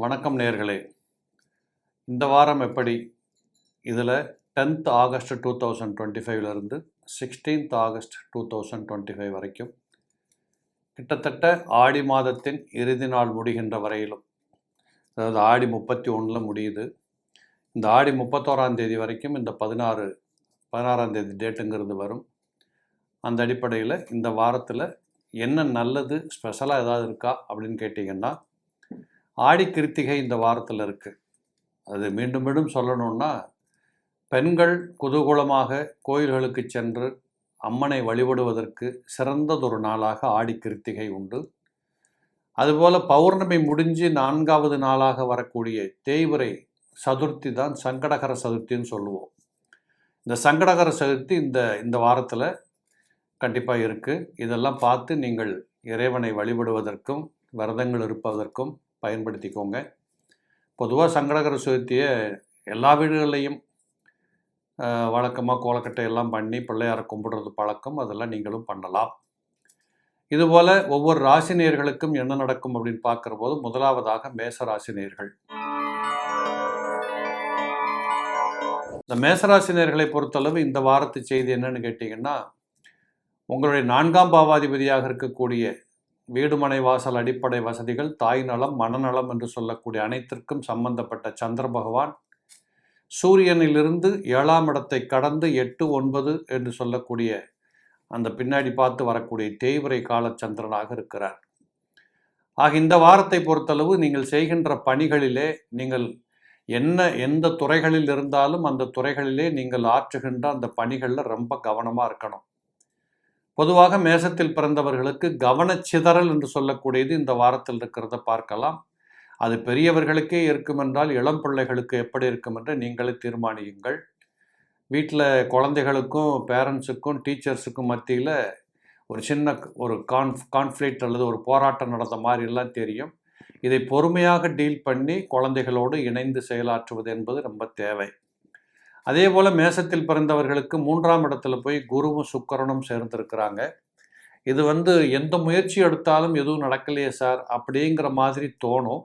வணக்கம் நேர்களே. இந்த வாரம் எப்படி? இதில் tenth August two thousand twenty ஃபைவ்லேருந்து sixteenth August two thousand twenty five வரைக்கும் கிட்டத்தட்ட ஆடி மாதத்தின் இறுதி நாள் முடிகின்ற வரையிலும் அதாவது ஆடி முப்பத்தி ஒன்றில் முடியுது. இந்த ஆடி முப்பத்தோராம் தேதி வரைக்கும் இந்த பதினாறு பதினாறாம் தேதி டேட்டுங்கிறது வரும். அந்த அடிப்படையில் இந்த வாரத்தில் என்ன நல்லது ஸ்பெஷலாக ஏதாவது இருக்கா அப்படின்னு கேட்டிங்கன்னா ஆடி கிருத்திகை இந்த வாரத்தில் இருக்குது அது மீண்டும் மீண்டும் சொல்லணும்னா பெண்கள் குதூகூலமாக கோயில்களுக்கு சென்று அம்மனை வழிபடுவதற்கு சிறந்ததொரு நாளாக ஆடி கிருத்திகை உண்டு. அதுபோல் பௌர்ணமி முடிஞ்சு நான்காவது நாளாக வரக்கூடிய தேய்வரை சதுர்த்தி தான் சங்கடகர சதுர்த்தின்னு சொல்லுவோம். இந்த சங்கடகர சதுர்த்தி இந்த இந்த வாரத்தில் கண்டிப்பாக இருக்குது இதெல்லாம் பார்த்து நீங்கள் இறைவனை வழிபடுவதற்கும் விரதங்கள் இருப்பதற்கும் பயன்படுத்திக்கோங்க. பொதுவாக சங்கடகர சதுர்த்தியை எல்லா வீடுகள்லையும் வழக்கமாக கோலக்கட்டை எல்லாம் பண்ணி பிள்ளையாரை கும்பிடுறது பழக்கம். அதெல்லாம் நீங்களும் பண்ணலாம். இதுபோல் ஒவ்வொரு ராசினியர்களுக்கும் என்ன நடக்கும் அப்படின்னு பார்க்குற போது முதலாவதாக மேச ராசினியர்கள் இந்த மேசராசினியர்களை பொறுத்தளவு இந்த வாரத்து செய்தி என்னன்னு கேட்டிங்கன்னா உங்களுடைய நான்காம் பாவாதிபதியாக இருக்கக்கூடிய வீடுமனை வாசல் அடிப்படை வசதிகள் தாய் நலம் மனநலம் என்று சொல்லக்கூடிய அனைத்திற்கும் சம்பந்தப்பட்ட சந்திர பகவான் சூரியனிலிருந்து ஏழாம் இடத்தை கடந்து எட்டு ஒன்பது என்று சொல்லக்கூடிய அந்த பின்னாடி பார்த்து வரக்கூடிய தேய்விரை கால சந்திரனாக இருக்கிறார். ஆக இந்த வாரத்தை பொறுத்தளவு நீங்கள் செய்கின்ற பணிகளிலே நீங்கள் என்ன எந்த துறைகளில் இருந்தாலும் அந்த துறைகளிலே நீங்கள் ஆற்றுகின்ற அந்த பணிகளில் ரொம்ப கவனமாக இருக்கணும். பொதுவாக மேசத்தில் பிறந்தவர்களுக்கு கவனச்சிதறல் என்று சொல்லக்கூடியது இந்த வாரத்தில் இருக்கிறத பார்க்கலாம். அது பெரியவர்களுக்கே இருக்கும் என்றால் இளம் பிள்ளைகளுக்கு எப்படி இருக்கும் என்று நீங்களே தீர்மானியுங்கள். வீட்டில் குழந்தைகளுக்கும் பேரண்ட்ஸுக்கும் டீச்சர்ஸுக்கும் மத்தியில் ஒரு சின்ன ஒரு கான்ஃப் கான்ஃப்ளிக்ட் அல்லது ஒரு போராட்டம் நடந்த மாதிரிலாம் தெரியும். இதை பொறுமையாக டீல் பண்ணி குழந்தைகளோடு இணைந்து செயலாற்றுவது என்பது ரொம்ப தேவை. அதே போல் மேசத்தில் பிறந்தவர்களுக்கு மூன்றாம் இடத்துல போய் குருவும் சுக்கரனும் சேர்ந்திருக்கிறாங்க. இது வந்து எந்த முயற்சி எடுத்தாலும் எதுவும் நடக்கலையே சார் அப்படிங்கிற மாதிரி தோணும்.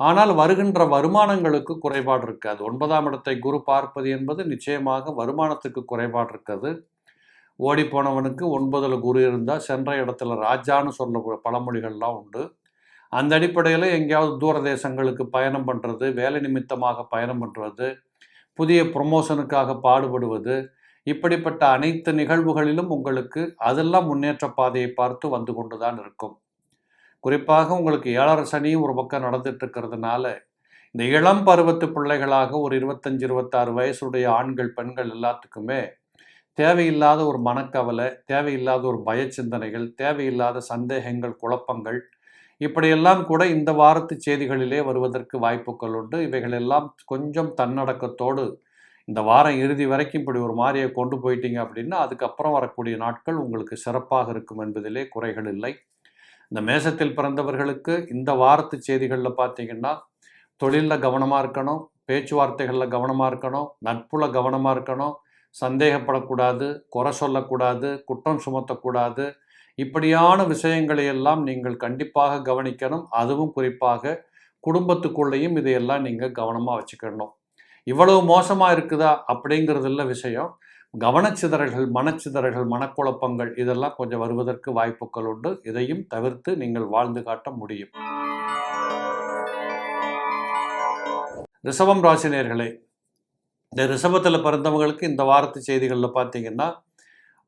ஆனால் வருகின்ற வருமானங்களுக்கு குறைபாடு இருக்காது. ஒன்பதாம் இடத்தை குரு பார்ப்பது என்பது நிச்சயமாக வருமானத்துக்கு குறைபாடு இருக்குது. ஓடி போனவனுக்கு ஒன்பதில் குரு இருந்தால் சென்ற இடத்துல ராஜான்னு சொல்ல பழமொழிகள்லாம் உண்டு. அந்த அடிப்படையில் எங்கேயாவது தூர தேசங்களுக்கு பயணம் பண்ணுறது வேலை நிமித்தமாக பயணம் பண்ணுறது புதிய ப்ரொமோஷனுக்காக பாடுபடுவது இப்படிப்பட்ட அனைத்து நிகழ்வுகளிலும் உங்களுக்கு அதெல்லாம் முன்னேற்ற பாதையை பார்த்து வந்து கொண்டு தான் இருக்கும். குறிப்பாக உங்களுக்கு ஏழரை சனியும் ஒரு பக்கம் நடந்துட்டு இருக்கிறதுனால இந்த இளம் பருவத்து பிள்ளைகளாக ஒரு இருபத்தஞ்சு இருபத்தாறு வயசுடைய ஆண்கள் பெண்கள் எல்லாத்துக்குமே தேவையில்லாத ஒரு மனக்கவலை தேவையில்லாத ஒரு பயச்சிந்தனைகள் தேவையில்லாத சந்தேகங்கள் குழப்பங்கள் இப்படியெல்லாம் கூட இந்த வாரத்து செய்திகளிலே வருவதற்கு வாய்ப்புகள் உண்டு. இவைகளெல்லாம் கொஞ்சம் தன்னடக்கத்தோடு இந்த வாரம் இறுதி வரைக்கும் இப்படி ஒரு மாதிரியை கொண்டு போயிட்டீங்க அப்படின்னா அதுக்கப்புறம் வரக்கூடிய நாட்கள் உங்களுக்கு சிறப்பாக இருக்கும் என்பதிலே குறைகள் இல்லை. இந்த மேசத்தில் பிறந்தவர்களுக்கு இந்த வாரத்து செய்திகளில் பார்த்தீங்கன்னா தொழிலில் கவனமாக இருக்கணும் பேச்சுவார்த்தைகளில் கவனமாக இருக்கணும் நட்புல கவனமாக இருக்கணும் சந்தேகப்படக்கூடாது குறை சொல்லக்கூடாது குற்றம் சுமத்தக்கூடாது இப்படியான விஷயங்களை எல்லாம் நீங்கள் கண்டிப்பாக கவனிக்கணும். அதுவும் குறிப்பாக குடும்பத்துக்குள்ளேயும் இதையெல்லாம் நீங்கள் கவனமாக வச்சுக்கணும். இவ்வளவு மோசமாக இருக்குதா அப்படிங்கிறதுல விஷயம். கவனச்சிதறல்கள் மனச்சிதறல்கள் மனக்குழப்பங்கள் இதெல்லாம் கொஞ்சம் வருவதற்கு வாய்ப்புகள் உண்டு. இதையும் தவிர்த்து நீங்கள் வாழ்ந்து காட்ட முடியும். ரிஷபம் ராசினியர்களே இந்த ரிஷபத்தில் பிறந்தவங்களுக்கு இந்த வாரத்து செய்திகளில் பார்த்தீங்கன்னா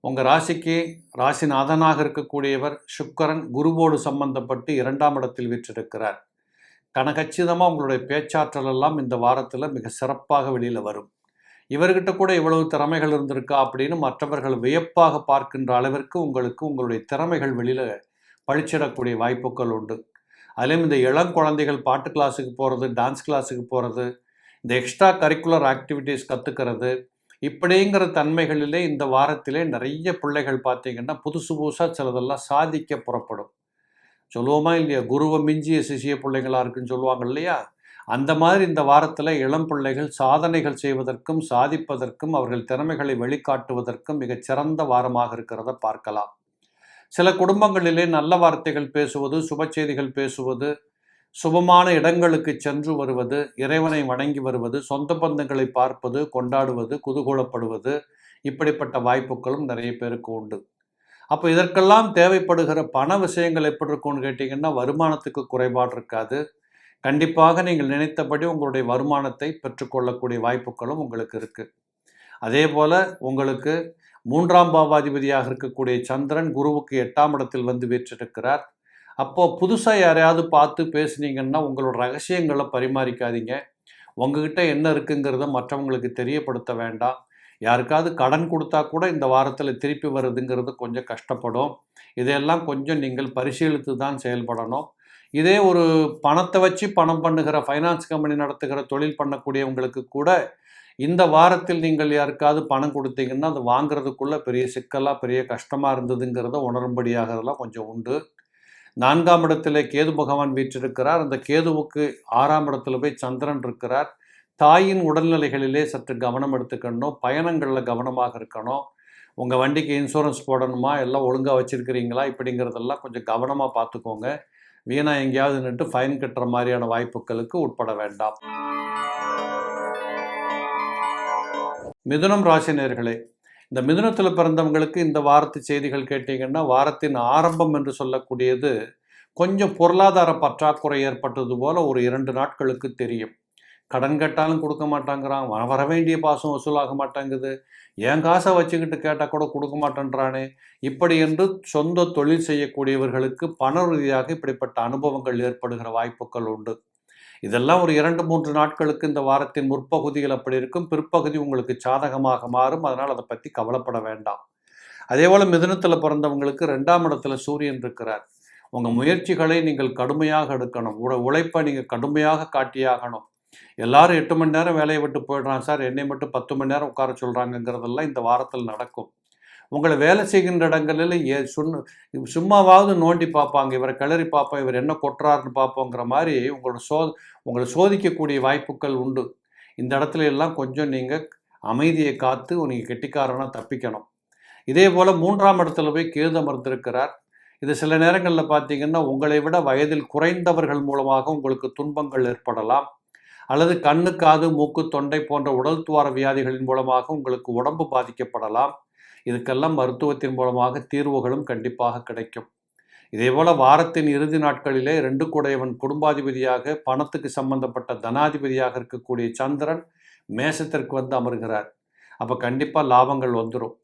உங்கள் ராசிக்கு ராசிநாதனாக இருக்கக்கூடியவர் சுக்கரன் குருவோடு சம்பந்தப்பட்டு இரண்டாம் இடத்தில் வீற்றிருக்கிறார். கனகச்சிதமாக உங்களுடைய பேச்சாற்றல் எல்லாம் இந்த வாரத்தில் மிக சிறப்பாக வெளியில் வரும். இவர்கிட்ட கூட இவ்வளவு திறமைகள் இருந்திருக்கா அப்படின்னு மற்றவர்கள் வியப்பாக பார்க்கின்ற அளவிற்கு உங்களுக்கு உங்களுடைய திறமைகள் வெளியில் பழிச்சிடக்கூடிய வாய்ப்புகள் உண்டு. அதிலும் இந்த இளம் குழந்தைகள் பாட்டு கிளாஸுக்கு போகிறது டான்ஸ் கிளாஸுக்கு போகிறது இந்த எக்ஸ்ட்ரா கரிக்குலர் ஆக்டிவிட்டீஸ் கற்றுக்கிறது இப்படிங்கிற தன்மைகளிலே இந்த வாரத்திலே நிறைய பிள்ளைகள் பார்த்தீங்கன்னா புதுசு புதுசாக சிலதெல்லாம் சாதிக்க புறப்படும். சொல்லுவோமா இல்லையா? குருவை மிஞ்சிய சிசிய பிள்ளைங்களா இருக்குன்னு சொல்லுவாங்க இல்லையா? அந்த மாதிரி இந்த வாரத்தில் இளம் பிள்ளைகள் சாதனைகள் செய்வதற்கும் சாதிப்பதற்கும் அவர்கள் திறமைகளை வெளிக்காட்டுவதற்கும் மிகச்சிறந்த வாரமாக இருக்கிறத பார்க்கலாம். சில குடும்பங்களிலே நல்ல வார்த்தைகள் பேசுவது சுப செய்திகள் பேசுவது சுபமான இடங்களுக்கு சென்று வருவது இறைவனை வணங்கி வருவது சொந்த பந்தங்களை பார்ப்பது கொண்டாடுவது குதூகூலப்படுவது இப்படிப்பட்ட வாய்ப்புகளும் நிறைய பேருக்கு உண்டு. அப்போ இதற்கெல்லாம் தேவைப்படுகிற பண விஷயங்கள் எப்படி இருக்கும்னு கேட்டிங்கன்னா வருமானத்துக்கு குறைபாடு இருக்காது. கண்டிப்பாக நீங்கள் நினைத்தபடி உங்களுடைய வருமானத்தை பெற்றுக்கொள்ளக்கூடிய வாய்ப்புகளும் உங்களுக்கு இருக்குது அதே போல் உங்களுக்கு மூன்றாம் பாவாதிபதியாக இருக்கக்கூடிய சந்திரன் குருவுக்கு எட்டாம் இடத்தில் வந்து வீற்றிருக்கிறார். அப்போது புதுசாக யாரையாவது பார்த்து பேசுனீங்கன்னா உங்களோட ரகசியங்களை பரிமாறிக்காதீங்க. உங்ககிட்ட என்ன இருக்குங்கிறத மற்றவங்களுக்கு தெரியப்படுத்த வேண்டாம். யாருக்காவது கடன் கொடுத்தா கூட இந்த வாரத்தில் திருப்பி வருதுங்கிறது கொஞ்சம் கஷ்டப்படும். இதையெல்லாம் கொஞ்சம் நீங்கள் பரிசீலித்து தான் செயல்படணும். இதே ஒரு பணத்தை வச்சு பணம் பண்ணுகிற ஃபைனான்ஸ் கம்பெனி நடத்துகிற தொழில் பண்ணக்கூடியவங்களுக்கு கூட இந்த வாரத்தில் நீங்கள் யாருக்காவது பணம் கொடுத்தீங்கன்னா அது வாங்குறதுக்குள்ளே பெரிய சிக்கலாக பெரிய கஷ்டமாக இருந்ததுங்கிறத உணரும்படியாகிறதெல்லாம் கொஞ்சம் உண்டு. நான்காம் இடத்துல கேது பகவான் வீற்றிருக்கிறார். அந்த கேதுவுக்கு ஆறாம் இடத்துல போய் சந்திரன் இருக்கிறார். தாயின் உடல்நிலைகளிலே சற்று கவனம் எடுத்துக்கணும். பயணங்களில் கவனமாக இருக்கணும். உங்கள் வண்டிக்கு இன்சூரன்ஸ் போடணுமா? எல்லாம் ஒழுங்காக வச்சுருக்கிறீங்களா? இப்படிங்கிறதெல்லாம் கொஞ்சம் கவனமாக பார்த்துக்கோங்க. வீணாக எங்கேயாவது நின்று ஃபைன் கட்டுற மாதிரியான வாய்ப்புகளுக்கு உட்பட வேண்டாம். மிதுனம் ராசினியர்களே இந்த மிதுனத்தில் பிறந்தவங்களுக்கு இந்த வாரத்து செய்திகள் கேட்டிங்கன்னா வாரத்தின் ஆரம்பம் என்று சொல்லக்கூடியது கொஞ்சம் பொருளாதார பற்றாக்குறை ஏற்பட்டது போல ஒரு இரண்டு நாட்களுக்கு தெரியும். கடன் கேட்டாலும் கொடுக்க மாட்டாங்கிறான் வ- வர வேண்டிய பாசம் வசூலாக மாட்டேங்குது. என் காசை வச்சுக்கிட்டு கேட்டால் கூட கொடுக்க மாட்டேன்றானே? இப்படி என்று சொந்த தொழில் செய்யக்கூடியவர்களுக்கு பண ரீதியாக இப்படிப்பட்ட அனுபவங்கள் ஏற்படுகிற வாய்ப்புகள் உண்டு. இதெல்லாம் ஒரு இரண்டு மூன்று நாட்களுக்கு இந்த வாரத்தின் முற்பகுதிகள் அப்படி இருக்கும். பிற்பகுதி உங்களுக்கு சாதகமாக மாறும். அதனால் அதை பற்றி கவலைப்பட வேண்டாம். அதே போல் மிதுனத்தில் பிறந்தவங்களுக்கு ரெண்டாம் இடத்துல சூரியன் இருக்கிறார். உங்கள் முயற்சிகளை நீங்கள் கடுமையாக எடுக்கணும். உட உழைப்பை நீங்கள் கடுமையாக காட்டியாகணும். எல்லாரும் எட்டு மணி நேரம் வேலையை விட்டு போயிடுறான் சார். என்னை மட்டும் பத்து மணி நேரம் உட்கார சொல்கிறாங்கங்கிறதெல்லாம் இந்த வாரத்தில் நடக்கும். உங்களை வேலை செய்கின்ற இடங்களில் ஏ சும் சும்மாவாவது நோண்டி பார்ப்பாங்க இவரை கிளறி பார்ப்போம் இவர் என்ன கொட்டுறாருன்னு பார்ப்போங்கிற மாதிரி உங்களோட சோ உங்களை சோதிக்கக்கூடிய வாய்ப்புகள் உண்டு. இந்த இடத்துல எல்லாம் கொஞ்சம் நீங்கள் அமைதியை காத்து நீங்கள் கெட்டிக்காரனாக தப்பிக்கணும். இதே போல் மூன்றாம் இடத்துல போய் கேது அமர்ந்திருக்கிறார். இது சில நேரங்களில் பார்த்தீங்கன்னா உங்களை விட வயதில் குறைந்தவர்கள் மூலமாக உங்களுக்கு துன்பங்கள் ஏற்படலாம். அல்லது கண்ணு காது மூக்கு தொண்டை போன்ற உடல் துவார வியாதிகளின் மூலமாக உங்களுக்கு உடம்பு பாதிக்கப்படலாம். இதுக்கெல்லாம் மருத்துவத்தின் மூலமாக தீர்வுகளும் கண்டிப்பாக கிடைக்கும். இதேபோல வாரத்தின் இறுதி நாட்களிலே ரெண்டு கூடையவன் குடும்பாதிபதியாக பணத்துக்கு சம்பந்தப்பட்ட தனாதிபதியாக இருக்கக்கூடிய சந்திரன் மேசத்திற்கு வந்து அமர்கிறார். அப்போ கண்டிப்பாக லாபங்கள் வந்துடும்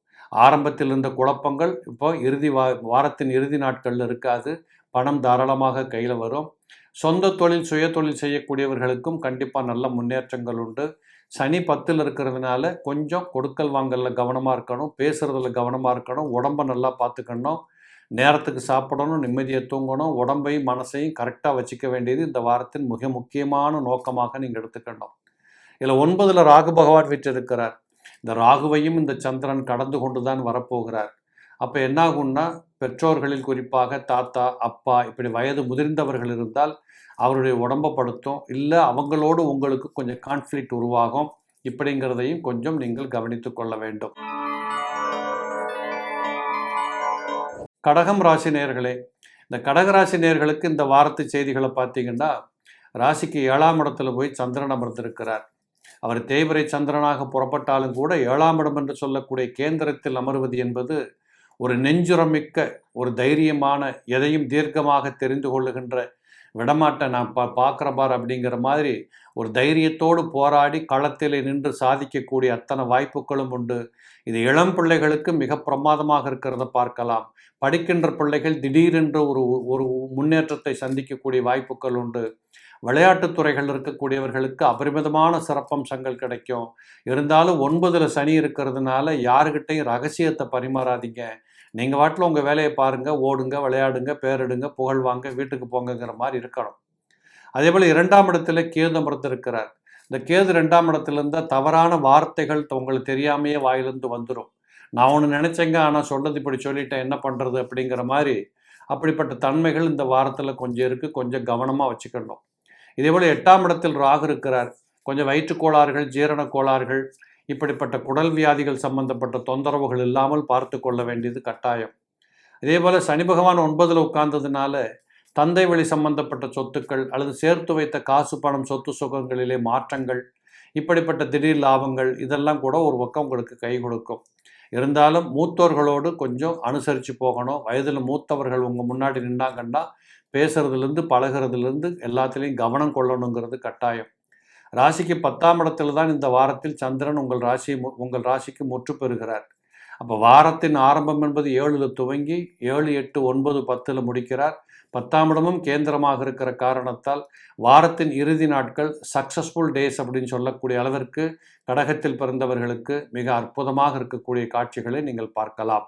ஆரம்பத்தில் இருந்த குழப்பங்கள் இப்போ இறுதி வா வாரத்தின் இறுதி நாட்களில் இருக்காது. பணம் தாராளமாக கையில் வரும். சொந்த தொழில் சுய தொழில் செய்யக்கூடியவர்களுக்கும் கண்டிப்பாக நல்ல முன்னேற்றங்கள் உண்டு. சனி பத்தில் இருக்கிறதுனால கொஞ்சம் கொடுக்கல் வாங்கலில் கவனமாக இருக்கணும் பேசுகிறதுல கவனமாக இருக்கணும் உடம்பை நல்லா பார்த்துக்கணும் நேரத்துக்கு சாப்பிடணும் நிம்மதியை தூங்கணும் உடம்பையும் மனசையும் கரெக்டாக வச்சுக்க வேண்டியது இந்த வாரத்தின் மிக முக்கியமான நோக்கமாக நீங்கள் எடுத்துக்கணும். இதில் ஒன்பதில் ராகு பகவான் விற்றிருக்கிறார் இந்த ராகுவையும் இந்த சந்திரன் கடந்து கொண்டு தான் வரப்போகிறார். அப்போ என்னாகும்னா பெற்றோர்களில் குறிப்பாக தாத்தா அப்பா இப்படி வயது முதிர்ந்தவர்கள் இருந்தால் அவருடைய உடம்பை படுத்தும். இல்லை அவங்களோடு உங்களுக்கு கொஞ்சம் கான்ஃப்ளிக்ட் உருவாகும். இப்படிங்கிறதையும் கொஞ்சம் நீங்கள் கவனித்து கொள்ள வேண்டும். கடகம் ராசி நேர்களே இந்த கடகராசி நேர்களுக்கு இந்த வாரத்து செய்திகளை பார்த்தீங்கன்னா ராசிக்கு ஏழாம் இடத்துல போய் சந்திரன் அமர்ந்திருக்கிறார். அவர் தேய்பிரை சந்திரனாக புறப்பட்டாலும் கூட ஏழாம் இடம் என்று சொல்லக்கூடிய கேந்திரத்தில் அமர்வது என்பது ஒரு நெஞ்சுரமிக்க ஒரு தைரியமான எதையும் தீர்க்கமாக தெரிந்து கொள்ளுகின்ற விடமாட்டேன். நான் பா பார்க்குற பார் அப்படிங்கிற மாதிரி ஒரு தைரியத்தோடு போராடி களத்தில் நின்று சாதிக்கக்கூடிய அத்தனை வாய்ப்புகளும் உண்டு. இது இளம் பிள்ளைகளுக்கு மிக பிரமாதமாக இருக்கிறத பார்க்கலாம். படிக்கின்ற பிள்ளைகள் திடீரென்று ஒரு ஒரு முன்னேற்றத்தை சந்திக்கக்கூடிய வாய்ப்புகள் உண்டு. விளையாட்டுத் துறைகள் இருக்கக்கூடியவர்களுக்கு அபரிமிதமான சிறப்பம்சங்கள் கிடைக்கும். இருந்தாலும் ஒன்பதில் சனி இருக்கிறதுனால யாருக்கிட்டையும் ரகசியத்தை பரிமாறாதீங்க. நீங்கள் வாட்டில் உங்கள் வேலையை பாருங்கள் ஓடுங்க விளையாடுங்க பேரெடுங்க புகழ் வாங்க வீட்டுக்கு போங்கங்கிற மாதிரி இருக்கணும். அதே போல் இரண்டாம் இடத்துல கேது அமர்ந்திருக்கிறார் இந்த கேது ரெண்டாம் இடத்துல இருந்தால் தவறான வார்த்தைகள் உங்களுக்கு தெரியாமையே வாயிலிருந்து வந்துடும் நான் ஒன்று நினச்சேங்க ஆனால் சொன்னது இப்படி சொல்லிட்டேன் என்ன பண்ணுறது அப்படிங்கிற மாதிரி அப்படிப்பட்ட தன்மைகள் இந்த வாரத்தில் கொஞ்சம் இருக்குது கொஞ்சம் கவனமாக வச்சுக்கணும். இதே போல் எட்டாம் இடத்தில் ராகு இருக்கிறார். கொஞ்சம் வயிற்றுக் கோளாறுகள் ஜீரண கோளாறுகள் இப்படிப்பட்ட குடல் வியாதிகள் சம்பந்தப்பட்ட தொந்தரவுகள் இல்லாமல் பார்த்து கொள்ள வேண்டியது கட்டாயம். இதே போல் சனி பகவான் ஒன்பதில் உட்கார்ந்ததுனால தந்தை வழி சம்பந்தப்பட்ட சொத்துக்கள் அல்லது சேர்த்து வைத்த காசு பணம் சொத்து சுகங்களிலே மாற்றங்கள் இப்படிப்பட்ட திடீர் லாபங்கள் இதெல்லாம் கூட ஒரு பக்கம் உங்களுக்கு கை கொடுக்கும். இருந்தாலும் மூத்தோர்களோடு கொஞ்சம் அனுசரித்து போகணும். வயதில் மூத்தவர்கள் உங்கள் முன்னாடி நின்னாங்கன்னா பேசுறதுலேருந்து பழகுறதுலேருந்து எல்லாத்துலேயும் கவனம் கொள்ளணுங்கிறது கட்டாயம். ராசிக்கு பத்தாம் இடத்துல தான் இந்த வாரத்தில் சந்திரன் உங்கள் ராசி உங்கள் ராசிக்கு முற்று பெறுகிறார். அப்போ வாரத்தின் ஆரம்பம் என்பது ஏழில் துவங்கி ஏழு எட்டு ஒன்பது பத்தில் முடிக்கிறார். பத்தாம் இடமும் கேந்திரமாக இருக்கிற காரணத்தால் வாரத்தின் இறுதி நாட்கள் சக்சஸ்ஃபுல் டேஸ் அப்படின்னு சொல்லக்கூடிய அளவிற்கு கடகத்தில் பிறந்தவர்களுக்கு மிக அற்புதமாக இருக்கக்கூடிய காட்சிகளை நீங்கள் பார்க்கலாம்.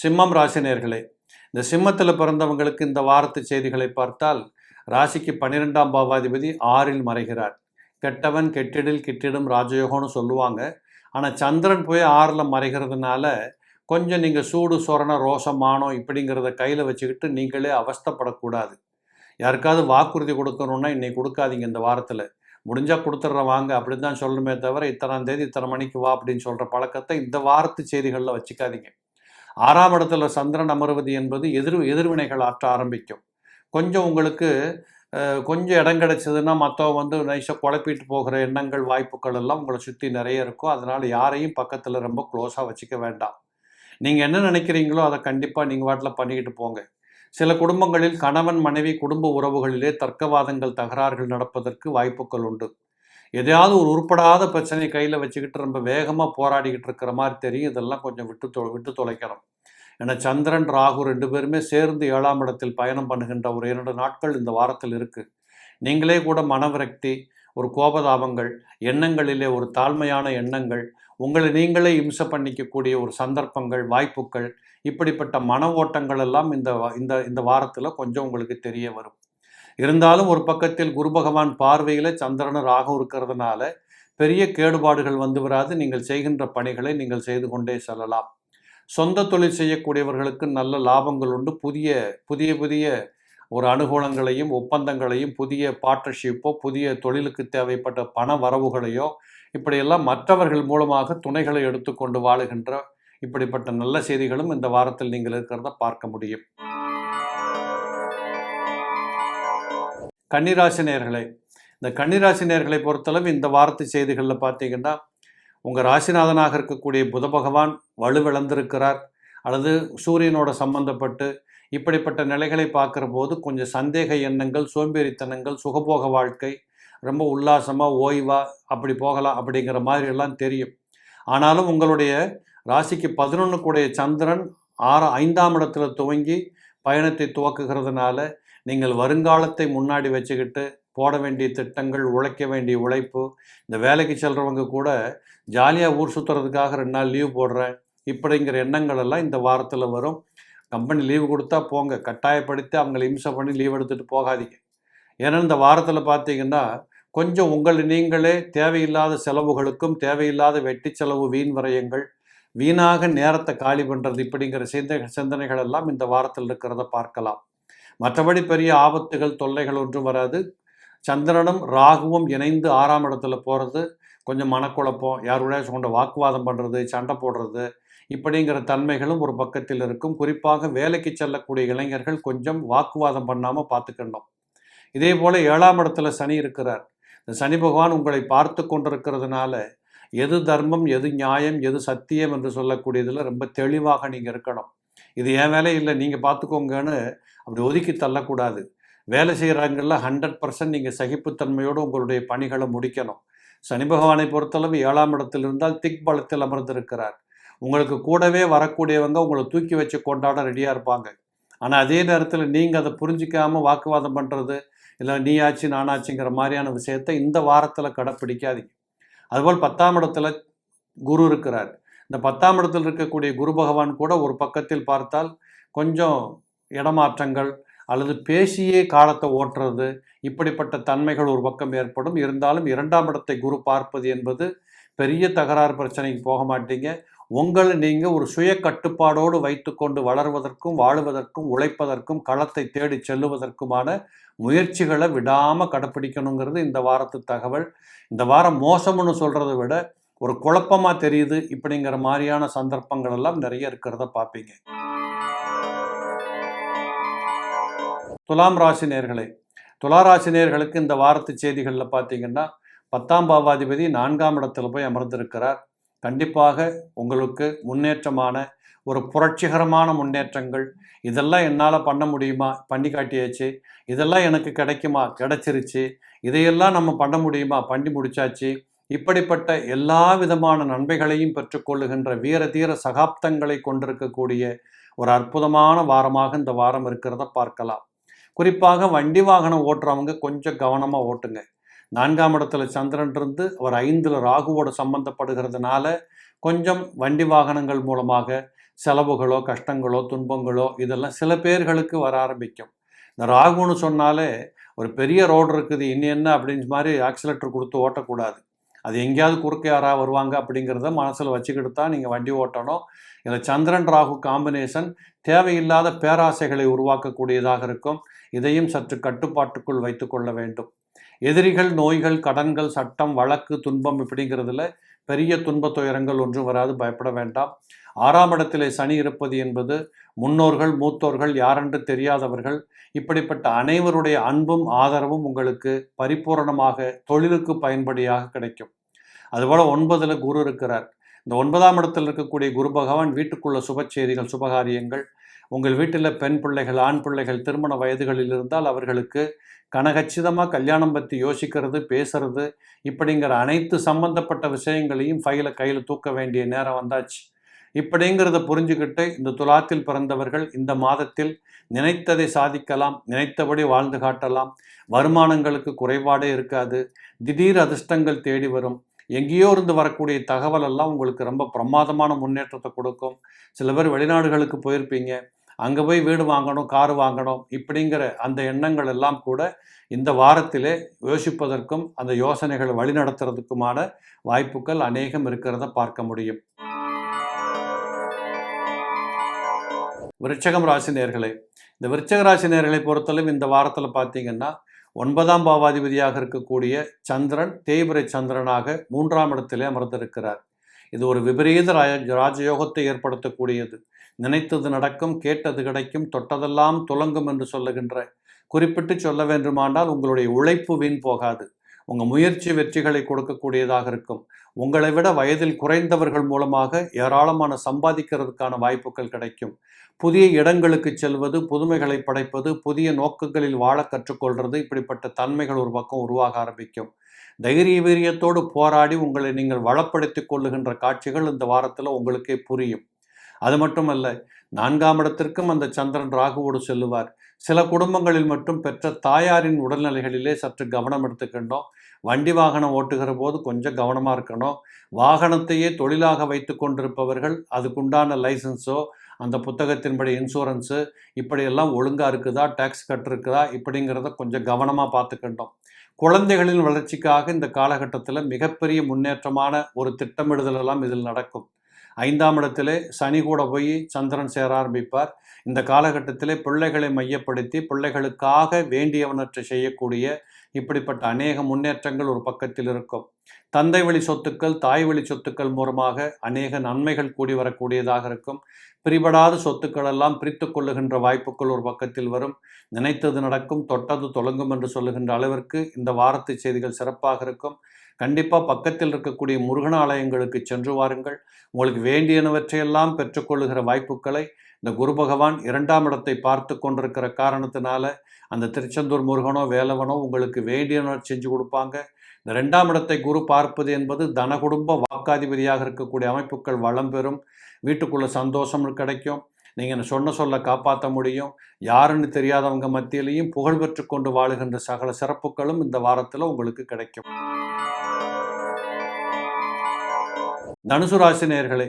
சிம்மம் ராசினியர்களே இந்த சிம்மத்தில் பிறந்தவங்களுக்கு இந்த வாரத்து செய்திகளை பார்த்தால் ராசிக்கு பன்னிரெண்டாம் பாவாதிபதி ஆறில் மறைகிறார். கெட்டவன் கெட்டிடில் கிட்டிடும் ராஜயோகம்னு சொல்லுவாங்க. ஆனால் சந்திரன் போய் ஆறில் மறைகிறதுனால கொஞ்சம் நீங்கள் சூடு சொரண ரோசம் இப்படிங்கிறத கையில் வச்சுக்கிட்டு நீங்களே அவஸ்தப்படக்கூடாது. யாருக்காவது வாக்குறுதி கொடுக்கணுன்னா இன்னைக்கு கொடுக்காதீங்க இந்த வாரத்தில். முடிஞ்சால் கொடுத்துட்றேன் வாங்க. அப்படி தான் சொல்லணுமே தவிர இத்தனாம் தேதி இத்தனை மணிக்கு வா அப்படின்னு சொல்கிற பழக்கத்தை இந்த வாரத்து செய்திகளில் வச்சுக்காதீங்க. ஆறாம் இடத்துல சந்திரன் அமர்வது என்பது எதிர் எதிர்வினைகள் ஆற்ற ஆரம்பிக்கும். கொஞ்சம் உங்களுக்கு கொஞ்சம் இடம் கிடைச்சதுன்னா மற்றவங்க வந்து நைஸாக குழப்பிட்டு போகிற எண்ணங்கள் வாய்ப்புகள் எல்லாம் உங்களை சுற்றி நிறைய இருக்கும். அதனால் யாரையும் பக்கத்தில் ரொம்ப க்ளோஸாக வச்சுக்க வேண்டாம். நீங்கள் என்ன நினைக்கிறீங்களோ அதை கண்டிப்பாக நீங்கள் வாட்டில் பண்ணிக்கிட்டு போங்க. சில குடும்பங்களில் கணவன் மனைவி குடும்ப உறவுகளிலே தர்க்கவாதங்கள் தகராறுகள் நடப்பதற்கு வாய்ப்புகள் உண்டு. எதையாவது ஒரு உருப்படாத பிரச்சனையை கையில் வச்சுக்கிட்டு ரொம்ப வேகமாக போராடிக்கிட்டு இருக்கிற மாதிரி தெரியும். இதெல்லாம் கொஞ்சம் விட்டு தொ விட்டு தொலைக்கணும். என சந்திரன் ராகு ரெண்டு பேருமே சேர்ந்து ஏழாம் இடத்தில் பயணம் பண்ணுகின்ற ஒரு இரண்டு நாட்கள் இந்த வாரத்தில் இருக்குது நீங்களே கூட மனவிரக்தி ஒரு கோபதாபங்கள் எண்ணங்களிலே ஒரு தாழ்மையான எண்ணங்கள் உங்களை நீங்களே இம்ச பண்ணிக்கக்கூடிய ஒரு சந்தர்ப்பங்கள் வாய்ப்புகள் இப்படிப்பட்ட மன ஓட்டங்கள் எல்லாம் இந்த இந்த இந்த வாரத்தில் கொஞ்சம் உங்களுக்கு தெரிய வரும். இருந்தாலும் ஒரு பக்கத்தில் குரு பகவான் பார்வையில் சந்திரன் ராகு இருக்கிறதுனால பெரிய கேடுபாடுகள் வந்து வராது. நீங்கள் செய்கின்ற பணிகளை நீங்கள் செய்து கொண்டே செல்லலாம். சொந்த தொழில் செய்யக்கூடியவர்களுக்கு நல்ல லாபங்கள் உண்டு. புதிய புதிய புதிய ஒரு அனுகூலங்களையும் ஒப்பந்தங்களையும் புதிய பார்ட்னர்ஷிப்போ புதிய தொழிலுக்கு தேவைப்பட்ட பண வரவுகளையோ இப்படியெல்லாம் மற்றவர்கள் மூலமாக துணைகளை எடுத்துக்கொண்டு வாழுகின்ற இப்படிப்பட்ட நல்ல செய்திகளும் இந்த வாரத்தில் நீங்கள் இருக்கிறத பார்க்க முடியும். கன்னிராசி நேர்களே இந்த கன்னிராசி நேர்களை பொறுத்தளவு இந்த வாரத்து செய்திகளில் பார்த்தீங்கன்னா உங்கள் ராசிநாதனாக இருக்கக்கூடிய புத பகவான் வலுவிழந்திருக்கிறார். அல்லது சூரியனோட சம்பந்தப்பட்டு இப்படிப்பட்ட நிலைகளை பார்க்குற போது கொஞ்சம் சந்தேக எண்ணங்கள் சோம்பேறித்தனங்கள் சுகபோக வாழ்க்கை ரொம்ப உல்லாசமாக ஓய்வாக அப்படி போகலாம் அப்படிங்கிற மாதிரி எல்லாம் தெரியும். ஆனாலும் உங்களுடைய ராசிக்கு பதினொன்று கூடிய சந்திரன் ஆறு ஐந்தாம் இடத்துல துவங்கி பயணத்தை துவக்குகிறதுனால நீங்கள் வருங்காலத்தை முன்னாடி வச்சுக்கிட்டு போட வேண்டிய திட்டங்கள் உழைக்க வேண்டிய உழைப்பு இந்த வேலைக்கு செல்கிறவங்க கூட ஜாலியாக ஊர் சுற்றுறதுக்காக ரெண்டு நாள் லீவ் போடுறேன். இப்படிங்கிற எண்ணங்கள் எல்லாம் இந்த வாரத்தில் வரும். கம்பெனி லீவு கொடுத்தா போங்க. கட்டாயப்படுத்தி அவங்களை இம்சை பண்ணி லீவ் எடுத்துகிட்டு போகாதீங்க. ஏன்னா இந்த வாரத்தில் பார்த்தீங்கன்னா கொஞ்சம் உங்களை நீங்களே தேவையில்லாத செலவுகளுக்கும் தேவையில்லாத வெட்டி செலவு வீண் விரயங்கள் வீணாக நேரத்தை காலி பண்ணுறது இப்படிங்கிற சிந்த சிந்தனைகள் எல்லாம் இந்த வாரத்தில் இருக்கிறத பார்க்கலாம். மற்றபடி பெரிய ஆபத்துகள் தொல்லைகள் ஒன்றும் வராது. சந்திரனும் ராகுவும் இணைந்து ஆறாம் இடத்துல போகிறது கொஞ்சம் மனக்குழப்பம் யாருடைய கொண்ட வாக்குவாதம் பண்ணுறது சண்டை போடுறது இப்படிங்கிற தன்மைகளும் ஒரு பக்கத்தில் இருக்கும். குறிப்பாக வேலைக்கு செல்லக்கூடிய இளைஞர்கள் கொஞ்சம் வாக்குவாதம் பண்ணாமல் பார்த்துக்கணும். இதே போல் ஏழாம் இடத்துல சனி இருக்கிறார். இந்த சனி பகவான் உங்களை பார்த்து கொண்டிருக்கிறதுனால எது தர்மம் எது நியாயம் எது சத்தியம் என்று சொல்லக்கூடியதில் ரொம்ப தெளிவாக நீங்கள் இருக்கணும். இது என் வேலை இல்லை நீங்கள் பார்த்துக்கோங்கன்னு அப்படி ஒதுக்கி தள்ளக்கூடாது. வேலை செய்கிறாங்கல்ல ஹண்ட்ரட் பர்சன்ட் நீங்கள் சகிப்புத்தன்மையோடு உங்களுடைய பணிகளை முடிக்கணும். சனி பகவானை பொறுத்தளவு ஏழாம் இடத்தில் இருந்தால் திக் பலத்தில் அமர்ந்திருக்கிறார். உங்களுக்கு கூடவே வரக்கூடியவங்க உங்களை தூக்கி வச்சு கொண்டாட ரெடியாக இருப்பாங்க. ஆனால் அதே நேரத்தில் நீங்கள் அதை புரிஞ்சிக்காமல் வாக்குவாதம் பண்ணுறது இல்லை நீ ஆச்சு நானாச்சுங்கிற மாதிரியான விஷயத்தை இந்த வாரத்தில் கடைப்பிடிக்காதீங்க. அதுபோல் பத்தாம் இடத்துல குரு இருக்கிறார். இந்த பத்தாம் இடத்தில் இருக்கக்கூடிய குரு பகவான் கூட ஒரு பக்கத்தில் பார்த்தால் கொஞ்சம் இடமாற்றங்கள் அல்லது பேசியே காலத்தை ஓட்டுறது இப்படிப்பட்ட தன்மைகள் ஒரு பக்கம் ஏற்படும். இருந்தாலும் இரண்டாம் இடத்தை குரு பார்ப்பது என்பது பெரிய தகராறு பிரச்சனைக்கு போக மாட்டீங்க. உங்களை நீங்கள் ஒரு சுய கட்டுப்பாடோடு வைத்துக்கொண்டு வளர்வதற்கும் வாழுவதற்கும் உழைப்பதற்கும் களத்தை தேடி செல்லுவதற்குமான முயற்சிகளை விடாமல் கடைப்பிடிக்கணுங்கிறது இந்த வாரத்து தகவல். இந்த வாரம் மோசம்னு சொல்கிறத விட ஒரு குழப்பமாக தெரியுது. இப்படிங்கிற மாதிரியான சந்தர்ப்பங்கள் எல்லாம் நிறைய இருக்கிறத பார்ப்பீங்க. துலாம் ராசி நேர்களே துளாராசினியர்களுக்கு இந்த வாரத்து செய்திகளில் பார்த்தீங்கன்னா பத்தாம் பாவாதிபதி நான்காம் இடத்துல போய் அமர்ந்திருக்கிறார். கண்டிப்பாக உங்களுக்கு முன்னேற்றமான ஒரு புரட்சிகரமான முன்னேற்றங்கள். இதெல்லாம் என்னால் பண்ண முடியுமா? பண்ணி காட்டியாச்சு. இதெல்லாம் எனக்கு கிடைக்குமா? கிடைச்சிருச்சு. இதையெல்லாம் நம்ம பண்ண முடியுமா? பண்ணி முடிச்சாச்சு. இப்படிப்பட்ட எல்லா விதமான நன்மைகளையும் பெற்றுக்கொள்ளுகின்ற வீர தீர சகாப்தங்களை கொண்டிருக்கக்கூடிய ஒரு அற்புதமான வாரமாக இந்த வாரம் இருக்கிறத பார்க்கலாம். குறிப்பாக வண்டி வாகனம் ஓட்டுறவங்க கொஞ்சம் கவனமாக ஓட்டுங்க. நான்காம் இடத்துல சந்திரன் இருந்து அவர் ஐந்தில் ராகுவோடு சம்பந்தப்படுகிறதுனால கொஞ்சம் வண்டி வாகனங்கள் மூலமாக செலவுகளோ கஷ்டங்களோ துன்பங்களோ இதெல்லாம் சில பேர்களுக்கு வர ஆரம்பிக்கும். இந்த ராகுன்னு சொன்னாலே ஒரு பெரிய ரோடு இருக்குது இனி என்ன அப்படின்ற மாதிரி ஆக்சிலேட்டர் கொடுத்து ஓட்டக்கூடாது. அது எங்கேயாவது குறுக்க யாராக வருவாங்க அப்படிங்கிறத மனசில் வச்சுக்கிட்டு தான் நீங்கள் வண்டி ஓட்டணும். இதில் சந்திரன் ராகு காம்பினேஷன் தேவையில்லாத பேராசைகளை உருவாக்கக்கூடியதாக இருக்கும். இதையும் சற்று கட்டுப்பாட்டுக்குள் வைத்துக்கொள்ள வேண்டும். எதிரிகள் நோய்கள் கடன்கள் சட்டம் வழக்கு துன்பம் இப்படிங்கிறதுல பெரிய துன்ப துயரங்கள் ஒன்றும் வராது பயப்பட வேண்டாம். ஆறாம் இடத்திலே சனி இருப்பது என்பது முன்னோர்கள் மூத்தோர்கள் யாரென்று தெரியாதவர்கள் இப்படிப்பட்ட அனைவருடைய அன்பும் ஆதரவும் உங்களுக்கு பரிபூரணமாக தொழிலுக்கு பயன்படியாக கிடைக்கும். அதுபோல் ஒன்பதில் குரு இருக்கிறார். இந்த ஒன்பதாம் இடத்தில் இருக்கக்கூடிய குரு பகவான் வீட்டுக்குள்ள சுப செய்திகள் சுபகாரியங்கள் உங்கள் வீட்டில் பெண் பிள்ளைகள் ஆண் பிள்ளைகள் திருமண வயதுகளில் இருந்தால் அவர்களுக்கு கனகச்சிதமாக கல்யாணம் பற்றி யோசிக்கிறது பேசுறது இப்படிங்கிற அனைத்து சம்பந்தப்பட்ட விஷயங்களையும் ஃபைலை கையில் தூக்க வேண்டிய நேரம் வந்தாச்சு. இப்படிங்கிறத புரிஞ்சுக்கிட்டு இந்த துலாத்தில் பிறந்தவர்கள் இந்த மாதத்தில் நினைத்ததை சாதிக்கலாம் நினைத்தபடி வாழ்ந்து காட்டலாம். வருமானங்களுக்கு குறைபாடே இருக்காது. திடீர் அதிர்ஷ்டங்கள் தேடி வரும். எங்கேயோ இருந்து வரக்கூடிய தகவல் எல்லாம் உங்களுக்கு ரொம்ப பிரமாதமான முன்னேற்றத்தை கொடுக்கும். சில பேர் வெளிநாடுகளுக்கு போயிருப்பீங்க. அங்கே போய் வீடு வாங்கணும் கார் வாங்கணும் இப்படிங்கிற அந்த எண்ணங்கள் எல்லாம் கூட இந்த வாரத்திலே யோசிப்பதற்கும் அந்த யோசனைகளை வழிநடத்துறதுக்குமான வாய்ப்புகள் அநேகம் இருக்கிறத பார்க்க முடியும். விருச்சகம் ராசி நேர்களே இந்த விருச்சக ராசி நேர்களை பொறுத்தளவு இந்த வாரத்தில் பார்த்தீங்கன்னா ஒன்பதாம் பாவாதிபதியாக இருக்கக்கூடிய சந்திரன் தேய்பிரை சந்திரனாக மூன்றாம் இடத்திலே அமர்ந்திருக்கிறார். இது ஒரு விபரீத ராஜ ராஜயோகத்தை ஏற்படுத்தக்கூடியது. நினைத்தது நடக்கும் கேட்டது கிடைக்கும் தொட்டதெல்லாம் துலங்கும் என்று சொல்லுகின்ற குறிப்பிட்டு சொல்ல வேண்டுமானால் உங்களுடைய உழைப்பு வீண் போகாது. உங்கள் முயற்சி வெற்றிகளை கொடுக்கக்கூடியதாக இருக்கும். உங்களை விட வயதில் குறைந்தவர்கள் மூலமாக ஏராளமான சம்பாதிக்கிறதுக்கான வாய்ப்புகள் கிடைக்கும். புதிய இடங்களுக்கு செல்வது புதுமைகளை படைப்பது புதிய நோக்கங்களில் வாழ கற்றுக்கொள்வது இப்படிப்பட்ட தன்மைகள் ஒரு பக்கம் உருவாக ஆரம்பிக்கும். தைரிய வீரியத்தோடு போராடி உங்களை நீங்கள் வளப்படுத்திக் கொள்ளுகின்ற காட்சிகள் இந்த வாரத்தில் உங்களுக்கே புரியும். அது மட்டுமல்ல நான்காம் இடத்திற்கும் அந்த சந்திரன் ராகுவோடு செல்லுவார். சில குடும்பங்களில் மட்டும் பெற்ற தாயாரின் உடல்நிலைகளிலே சற்று கவனம் எடுத்துக்கின்றோம் வண்டி வாகனம் ஓட்டுகிற போது கொஞ்சம் கவனமாக இருக்கணும். வாகனத்தையே தொழிலாக வைத்து கொண்டிருப்பவர்கள் அதுக்குண்டான லைசன்ஸோ அந்த புத்தகத்தின்படி இன்சூரன்ஸு இப்படியெல்லாம் ஒழுங்காக இருக்குதா டேக்ஸ் கட்டிருக்குதா இப்படிங்கிறத கொஞ்சம் கவனமாக பார்த்துக்கிட்டோம் குழந்தைகளின் வளர்ச்சிக்காக இந்த காலகட்டத்தில் மிகப்பெரிய முன்னேற்றமான ஒரு திட்டமிடுதலெல்லாம் இதில் நடக்கும். ஐந்தாம் இடத்திலே சனி கூட போய் சந்திரன் சேர ஆரம்பிப்பார். இந்த காலகட்டத்திலே பிள்ளைகளை மையப்படுத்தி பிள்ளைகளுக்காக வேண்டியவனற்றை செய்யக்கூடிய இப்படிப்பட்ட அநேக முன்னேற்றங்கள் ஒரு பக்கத்தில் இருக்கும். தந்தை வழி சொத்துக்கள் தாய் வழி சொத்துக்கள் மூலமாக அநேக நன்மைகள் கூடி வரக்கூடியதாக இருக்கும். பிரிபடாத சொத்துக்கள் எல்லாம் பிரித்து கொள்ளுகின்ற வாய்ப்புகள் ஒரு பக்கத்தில் வரும். நினைத்தது நடக்கும் தொட்டது தொடங்கும் என்று சொல்லுகின்ற அளவிற்கு இந்த வாரத்து செய்திகள் சிறப்பாக இருக்கும். கண்டிப்பாக பக்கத்தில் இருக்கக்கூடிய முருகன ஆலயங்களுக்கு சென்று வாருங்கள். உங்களுக்கு வேண்டியனவற்றையெல்லாம் பெற்றுக்கொள்ளுகிற வாய்ப்புகளை இந்த குரு பகவான் இரண்டாம் இடத்தை பார்த்து கொண்டிருக்கிற காரணத்தினால அந்த திருச்செந்தூர் முருகனோ வேலவனோ உங்களுக்கு வேண்டியன செஞ்சு கொடுப்பாங்க. இந்த ரெண்டாம் இடத்தை குரு பார்ப்பது என்பது தன குடும்ப வாக்காதிபதியாக இருக்கக்கூடிய அமைப்புகள் வளம் பெறும். வீட்டுக்குள்ளே சந்தோஷம் கிடைக்கும். நீங்கள் சொன்ன சொல்ல காப்பாற்ற முடியும். யாருன்னு தெரியாதவங்க மத்தியிலையும் புகழ் பெற்று கொண்டு வாழுகின்ற சகல சிறப்புகளும் இந்த வாரத்தில் உங்களுக்கு கிடைக்கும். தனுசு ராசி நேர்களே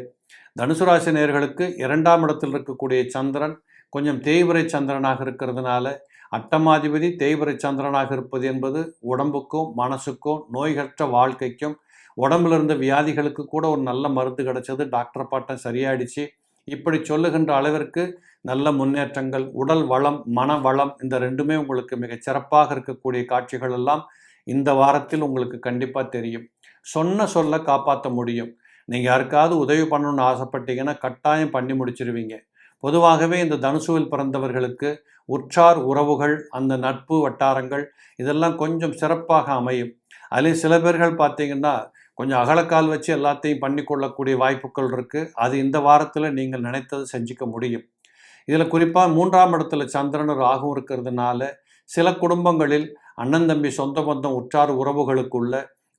தனுசு ராசி நேர்களுக்கு இரண்டாம் இடத்தில் இருக்கக்கூடிய சந்திரன் கொஞ்சம் தேய்வரை சந்திரனாக இருக்கிறதுனால அட்டமாதிபதி தேய்வரை சந்திரனாக இருப்பது என்பது உடம்புக்கும் மனசுக்கும் நோய்கற்ற வாழ்க்கைக்கும் உடம்புல இருந்த வியாதிகளுக்கு கூட ஒரு நல்ல மருந்து கிடைச்சது. டாக்டர் பாட்டம் சரியாயிடுச்சு. இப்படி சொல்லுகின்ற அளவிற்கு நல்ல முன்னேற்றங்கள் உடல் வளம் மன வளம் இந்த ரெண்டுமே உங்களுக்கு மிகச் சிறப்பாக இருக்கக்கூடிய காட்சிகள் எல்லாம் இந்த வாரத்தில் உங்களுக்கு கண்டிப்பாக தெரியும். சொன்ன சொல்ல காப்பாற்ற முடியும். நீங்கள் யாருக்காவது உதவி பண்ணணும்னு ஆசைப்பட்டீங்கன்னா கட்டாயம் பண்ணி முடிச்சிருவீங்க. பொதுவாகவே இந்த தனுசுவில் பிறந்தவர்களுக்கு உற்றார் உறவுகள் அந்த நட்பு வட்டாரங்கள் இதெல்லாம் கொஞ்சம் சிறப்பாக அமையும். அதில் சில பேர்கள் பார்த்தீங்கன்னா கொஞ்சம் அகலக்கால் வச்சு எல்லாத்தையும் பண்ணிக்கொள்ளக்கூடிய வாய்ப்புகள் இருக்குது அது இந்த வாரத்தில் நீங்கள் நினைத்தது செஞ்சுக்க முடியும். இதில் குறிப்பாக மூன்றாம் இடத்துல சந்திரன் ராகும் இருக்கிறதுனால சில குடும்பங்களில் அண்ணன் தம்பி சொந்த பந்தம் உற்றார் உறவுகளுக்குள்ள